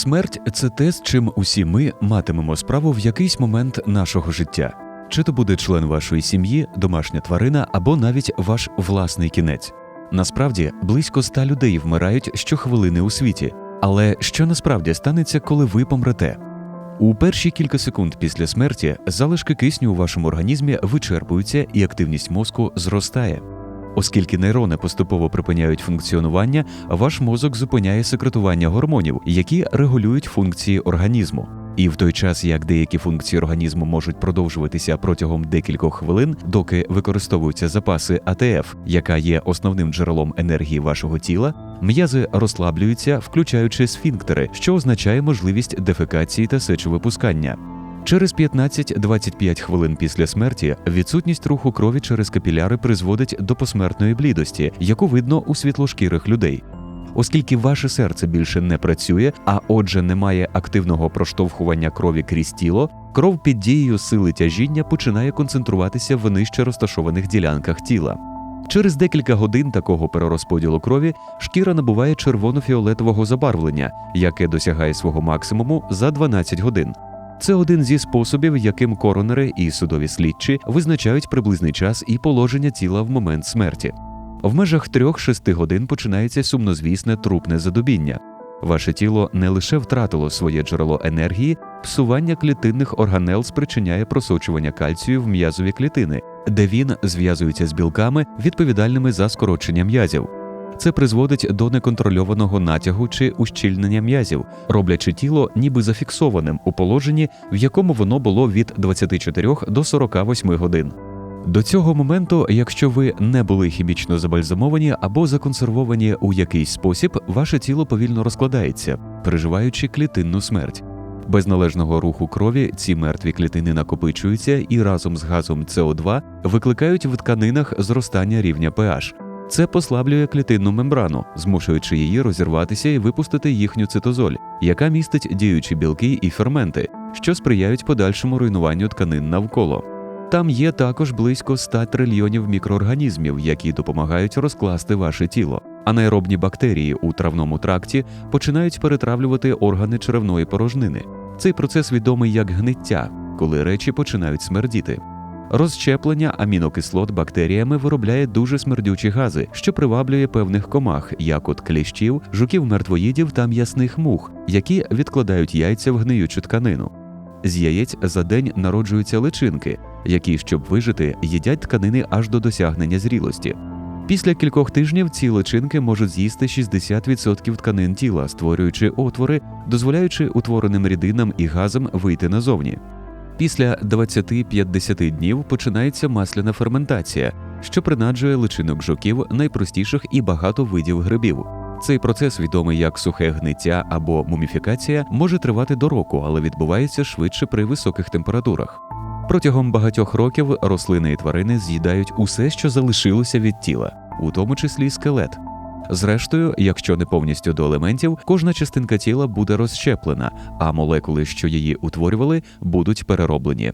Смерть це те, з чим усі ми матимемо справу в якийсь момент нашого життя. Чи то буде член вашої сім'ї, домашня тварина або навіть ваш власний кінець. Насправді близько ста людей вмирають щохвилини у світі. Але що насправді станеться, коли ви помрете? У перші кілька секунд після смерті залишки кисню у вашому організмі вичерпуються і активність мозку зростає. Оскільки нейрони поступово припиняють функціонування, ваш мозок зупиняє секретування гормонів, які регулюють функції організму. І в той час, як деякі функції організму можуть продовжуватися протягом декількох хвилин, доки використовуються запаси АТФ, яка є основним джерелом енергії вашого тіла, м'язи розслаблюються, включаючи сфінктери, що означає можливість дефекації та сечовипускання. Через 15-25 хвилин після смерті відсутність руху крові через капіляри призводить до посмертної блідості, яку видно у світлошкірих людей. Оскільки ваше серце більше не працює, а отже, немає активного проштовхування крові крізь тіло, кров під дією сили тяжіння починає концентруватися в нижче розташованих ділянках тіла. Через декілька годин такого перерозподілу крові шкіра набуває червоно-фіолетового забарвлення, яке досягає свого максимуму за 12 годин. Це один зі способів, яким коронери і судові слідчі визначають приблизний час і положення тіла в момент смерті. В межах 3-6 годин починається сумнозвісне трупне задубіння. Ваше тіло не лише втратило своє джерело енергії, псування клітинних органел спричиняє просочування кальцію в м'язові клітини, де він зв'язується з білками, відповідальними за скорочення м'язів. Це призводить до неконтрольованого натягу чи ущільнення м'язів, роблячи тіло ніби зафіксованим у положенні, в якому воно було від 24 до 48 годин. До цього моменту, якщо ви не були хімічно забальзамовані або законсервовані у якийсь спосіб, ваше тіло повільно розкладається, переживаючи клітинну смерть. Без належного руху крові ці мертві клітини накопичуються і разом з газом СО2 викликають в тканинах зростання рівня pH. Це послаблює клітинну мембрану, змушуючи її розірватися і випустити їхню цитозоль, яка містить діючі білки і ферменти, що сприяють подальшому руйнуванню тканин навколо. Там є також близько 100 трильйонів мікроорганізмів, які допомагають розкласти ваше тіло. Анаеробні бактерії у травному тракті починають перетравлювати органи черевної порожнини. Цей процес відомий як гниття, коли речі починають смердіти. Розщеплення амінокислот бактеріями виробляє дуже смердючі гази, що приваблює певних комах, як от кліщів, жуків мертвоїдів та м'ясних мух, які відкладають яйця в гниючу тканину. З яєць за день народжуються личинки, які, щоб вижити, їдять тканини аж до досягнення зрілості. Після кількох тижнів ці личинки можуть з'їсти 60% тканин тіла, створюючи отвори, дозволяючи утвореним рідинам і газам вийти назовні. Після 20-50 днів починається масляна ферментація, що принаджує личинок жуків найпростіших і багато видів грибів. Цей процес, відомий як сухе гниття або муміфікація, може тривати до року, але відбувається швидше при високих температурах. Протягом багатьох років рослини і тварини з'їдають усе, що залишилося від тіла, у тому числі скелет. Зрештою, якщо не повністю до елементів, кожна частинка тіла буде розщеплена, а молекули, що її утворювали, будуть перероблені.